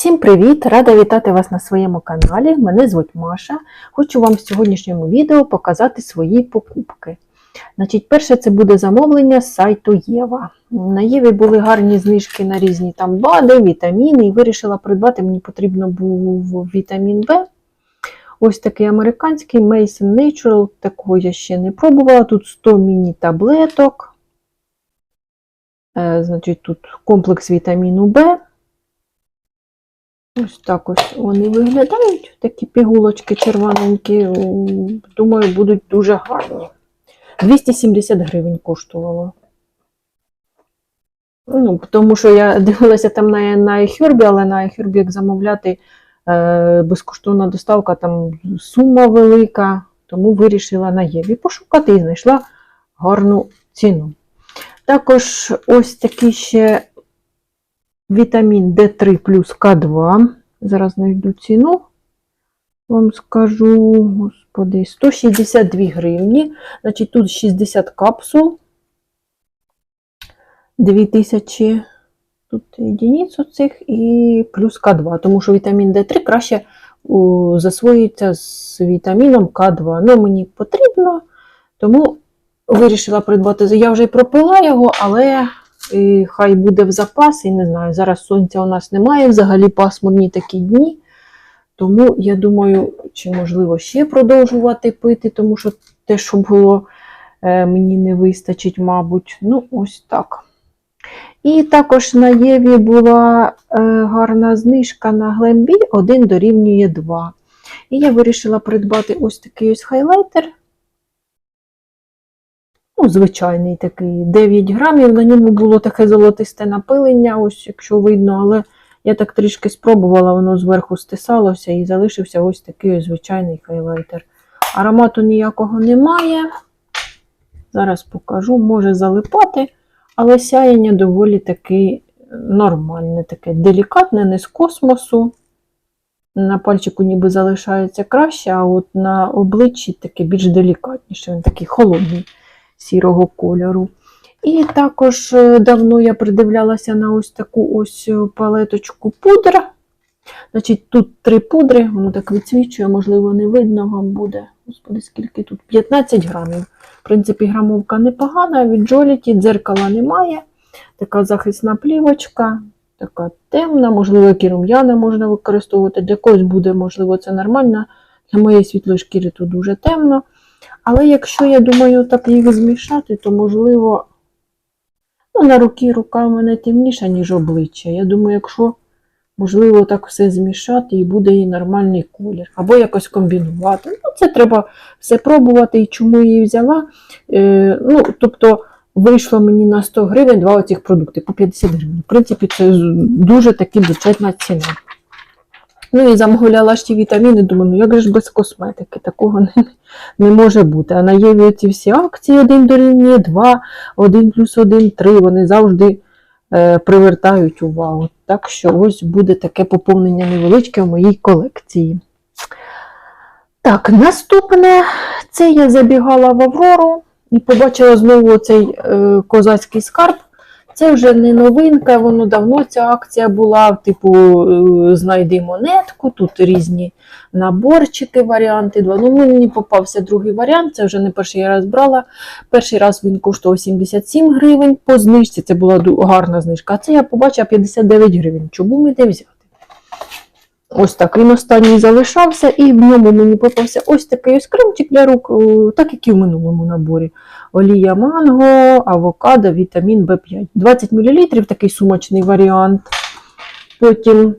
Всім привіт! Рада вітати вас на своєму каналі. Мене звуть Маша. Хочу вам в сьогоднішньому відео показати свої покупки. Значить, перше це буде замовлення з сайту Єва. На Єві були гарні знижки на різні там БАДи, вітаміни, і вирішила придбати, мені потрібно був вітамін В. Ось такий американський Mason Natural, такого я ще не пробувала. Тут 100 міні-таблеток. Е, Значить, тут комплекс вітаміну В. Ось так ось вони виглядають. Такі пігулочки червоненькі. Думаю, будуть дуже гарні. 270 гривень коштувало. Ну, тому що я дивилася там на, на iHerb, але на iHerb, як замовляти е, безкоштовна доставка, там сума велика, тому вирішила на Єві пошукати і знайшла гарну ціну. Також ось такий ще вітамін D3 плюс К2. Зараз знайду ціну. Вам скажу, господи, 162 гривні. Значить, тут 60 капсул. 2000 тут єдиниць оцих і плюс К2, тому що вітамін D3 краще у, засвоюється з вітаміном К2. Ну, мені потрібно, тому вирішила придбати. Я вже й пропила його, але і хай буде в запас, і не знаю, зараз сонця у нас немає, взагалі пасмурні такі дні. Тому я думаю, чи можливо ще продовжувати пити, тому що те, що було, е, мені не вистачить, мабуть. Ну, ось так. І також на Єві була е, гарна знижка на Глембі 1 дорівнює 2. І я вирішила придбати ось такий ось хайлайтер. Ну, звичайний такий 9 грамів. На ньому було таке золотисте напилення, ось якщо видно, але я так трішки спробувала, воно зверху стисалося і залишився ось такий ось звичайний хайлайтер. Аромату ніякого немає. Зараз покажу, може залипати, але сяєння доволі таки нормальне, таке делікатне, не з космосу. На пальчику ніби залишається краще, а от на обличчі таке більш делікатніше, він такий холодний сірого кольору. І також е, давно я придивлялася на ось таку ось е, палеточку пудр. Значить, тут три пудри, воно так відсвічує, можливо, не видно вам буде. Господи, скільки тут? 15 грамів. В принципі, грамовка непогана, від Джоліті дзеркала немає. Така захисна плівочка, така темна, можливо, рум'яна можна використовувати. Для когось буде, можливо, це нормально. Для моєї світлої шкіри тут дуже темно. Але якщо, я думаю, так їх змішати, то можливо, ну, на руки рука в мене темніша, ніж обличчя. Я думаю, якщо, можливо, так все змішати і буде і нормальний колір. Або якось комбінувати. Ну, це треба все пробувати. І чому я її взяла? Е, ну, тобто, вийшло мені на 100 гривень два оцих продукти по 50 гривень. В принципі, це дуже таки бюджетна ціна. Ну і замовляла ж ті вітаміни, думаю, ну як же ж без косметики, такого не, не може бути. А на Єві ці всі акції 1 дорівнює 2, 1 плюс 1, 3, вони завжди е, привертають увагу. Так що ось буде таке поповнення невеличке в моїй колекції. Так, наступне, це я забігала в Аврору і побачила знову цей е, козацький скарб. Це вже не новинка, воно давно ця акція була, типу, е, знайди монетку, тут різні наборчики, варіанти. Ну, мені попався другий варіант, це вже не перший раз брала. Перший раз він коштував 77 гривень по знижці, це була гарна знижка. А це я побачила 59 гривень. Чому ми не взяти? Ось так, він останній залишався, і в ньому мені попався ось такий ось кремчик для рук, так як і в минулому наборі олія манго, авокадо, вітамін В5. 20 мл такий сумочний варіант. Потім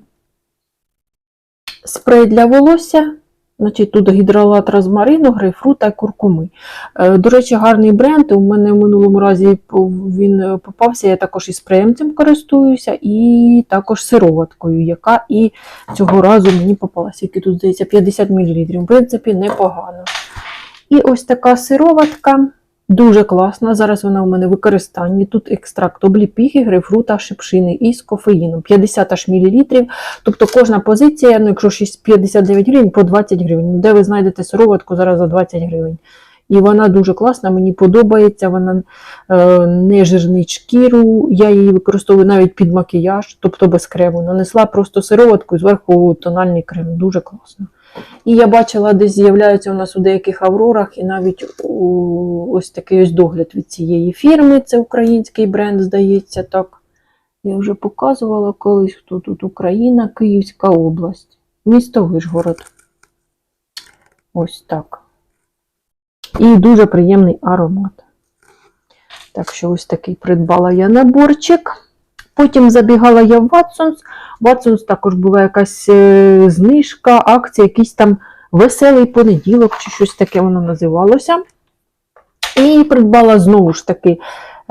спрей для волосся. Значить, тут гідролат розмарину, грейпфрута і куркуми. Е, До речі, гарний бренд. У мене в минулому разі він е, попався. Я також і приємцем користуюся, і також сироваткою, яка і цього разу мені попалася. Які тут здається 50 мл. В принципі, непогано. І ось така сироватка. Дуже класна. Зараз вона у мене в використанні. Тут екстракт обліпіхи, грейпфрута, шипшини і з кофеїном. 50 аж мл. Тобто кожна позиція, ну якщо 6 59 гривень, по 20 гривень. Ну, Де ви знайдете сироватку зараз за 20 гривень? І вона дуже класна, мені подобається, вона е, не жирнить шкіру. Я її використовую навіть під макіяж, тобто без крему. Нанесла просто сироватку і зверху тональний крем. Дуже класно. І я бачила, десь з'являються у нас у деяких аврорах, і навіть у, ось такий ось догляд від цієї фірми. Це український бренд, здається, так. Я вже показувала колись, хто тут Україна, Київська область, місто Вишгород. Ось так. І дуже приємний аромат. Так що ось такий придбала я наборчик. Потім забігала я в Watsons. В Watsons також була якась е, знижка, акція, якийсь там веселий понеділок, чи щось таке воно називалося. І придбала знову ж таки.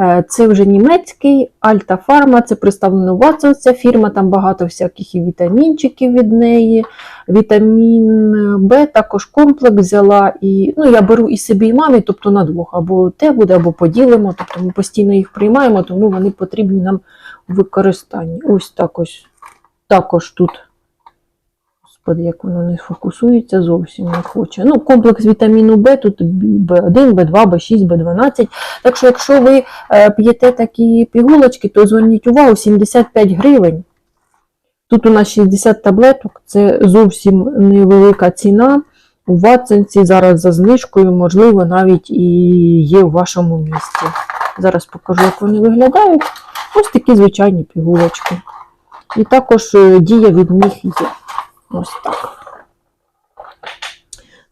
е, Це вже німецький Альта Фарма, це представлено в ця фірма, там багато всяких і вітамінчиків від неї. Вітамін Б також комплекс взяла. І, ну, я беру і собі, і мамі, тобто на двох. Або те буде, або поділимо. Тобто ми постійно їх приймаємо, тому вони потрібні нам використанні. Ось так ось. Також тут. Господи, як воно не фокусується, зовсім не хоче. Ну, комплекс вітаміну Б, тут В1, В2, В6, В12. Так що, якщо ви е, п'єте такі пігулочки, то зверніть увагу, 75 гривень. Тут у нас 60 таблеток, це зовсім невелика ціна. У Ватсенці зараз за знижкою, можливо, навіть і є в вашому місті. Зараз покажу, як вони виглядають. Ось такі звичайні пігулочки. І також е, дія від них є. Ось так.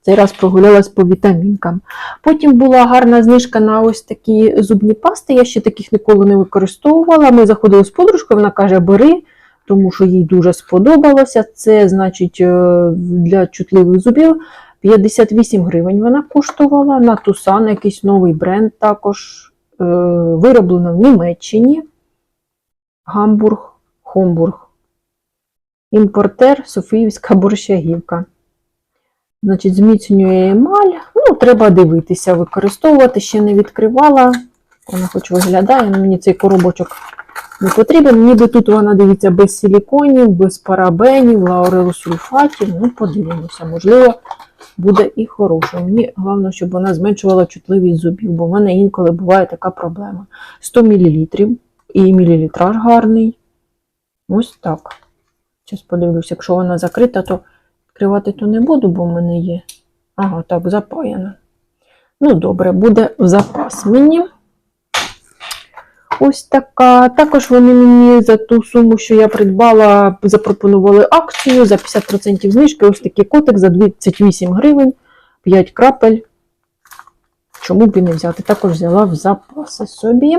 Цей раз прогулялась по вітамінкам. Потім була гарна знижка на ось такі зубні пасти. Я ще таких ніколи не використовувала. Ми заходили з подружкою, вона каже, бери, тому що їй дуже сподобалося. Це, значить, е, для чутливих зубів 58 гривень вона коштувала. На Тусан якийсь новий бренд також е, вироблено в Німеччині. Гамбург, Хомбург. Імпортер Софіївська борщагівка. Значить, зміцнює емаль. Ну, треба дивитися, використовувати. Ще не відкривала. Вона хоч виглядає, мені цей коробочок не потрібен. Ніби тут вона дивиться без силіконів, без парабенів, лаурилосульфатів. Ну, подивимося, можливо, буде і хороше. Мені головне, щоб вона зменшувала чутливість зубів, бо в мене інколи буває така проблема. 100 мл і мілілітраж гарний. Ось так. Зараз подивлюсь, якщо вона закрита, то відкривати то не буду, бо в мене є. Ага, так, запаяна. Ну, добре, буде в запас мені. Ось така. Також вони мені за ту суму, що я придбала, запропонували акцію за 50% знижки. Ось такий котик за 28 гривень, 5 крапель. Чому б і не взяти? Також взяла в запаси собі.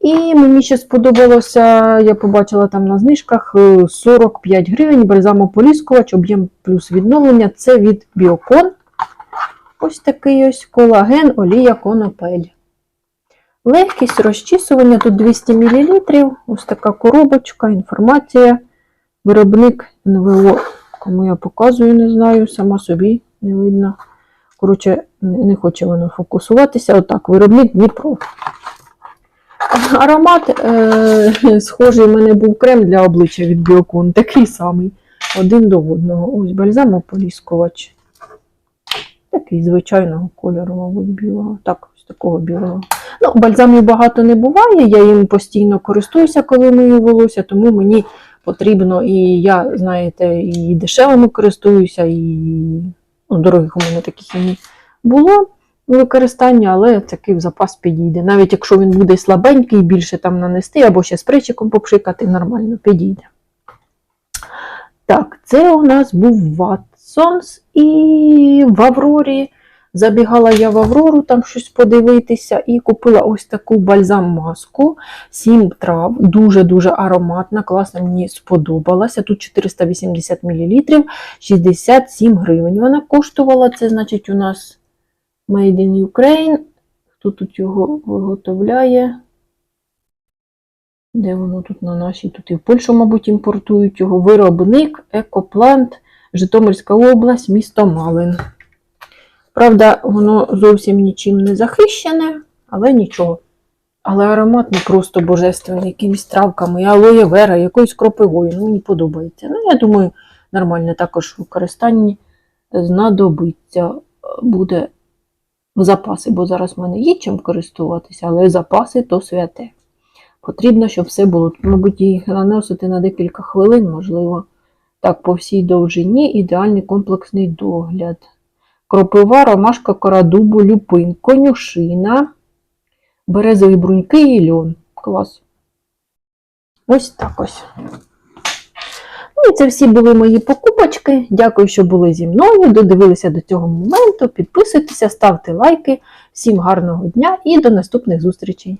І мені ще сподобалося, я побачила там на знижках е, 45 гривень бальзамополіскувач, об'єм плюс відновлення. Це від Біокон. Ось такий ось колаген, олія конопель. Легкість розчісування тут 200 мл. Ось така коробочка, інформація. Виробник НВО. Кому я показую, не знаю, сама собі не видно. Коротше, не хоче воно фокусуватися. Отак, виробник Дніпро. Аромат е, схожий, в мене був крем для обличчя від Біокон, такий самий, один до одного. Ось бальзамополіскувач. Такий звичайного кольору, мабуть, білого. Так, ось такого білого. Ну, бальзамів багато не буває, я їм постійно користуюся, коли мию волосся, тому мені потрібно, і я, знаєте, і дешевими користуюся, і ну, дорогих у мене таких і не було використання, але такий запас підійде. Навіть якщо він буде слабенький, більше там нанести, або ще спричиком попшикати, нормально підійде. Так, це у нас був Watsons і в Аврорі. Забігала я в Аврору там щось подивитися і купила ось таку бальзам-маску 7 трав, дуже-дуже ароматна, класна, мені сподобалася. Тут 480 мл, 67 гривень. Вона коштувала, це значить у нас Made in Ukraine. Хто тут його виготовляє? Де воно тут на нашій? Тут і в Польщу, мабуть, імпортують його. Виробник, Екоплант, Житомирська область, місто Малин. Правда, воно зовсім нічим не захищене, але нічого. Але аромат не просто божественний, якимись травками, алоє вера, якоюсь кропивою. Ну, мені подобається. Ну, я думаю, нормально також в використанні знадобиться буде запаси, бо зараз в мене є чим користуватися, але запаси то святе. Потрібно, щоб все було. Мабуть, їх наносити на декілька хвилин, можливо. Так, по всій довжині ідеальний комплексний догляд. Кропива, ромашка, кора дубу, люпин, конюшина, березові бруньки і льон. Клас. Ось так ось. Ну і це всі були мої покупочки. Дякую, що були зі мною. Додивилися до цього моменту. Підписуйтеся, ставте лайки. Всім гарного дня і до наступних зустрічей!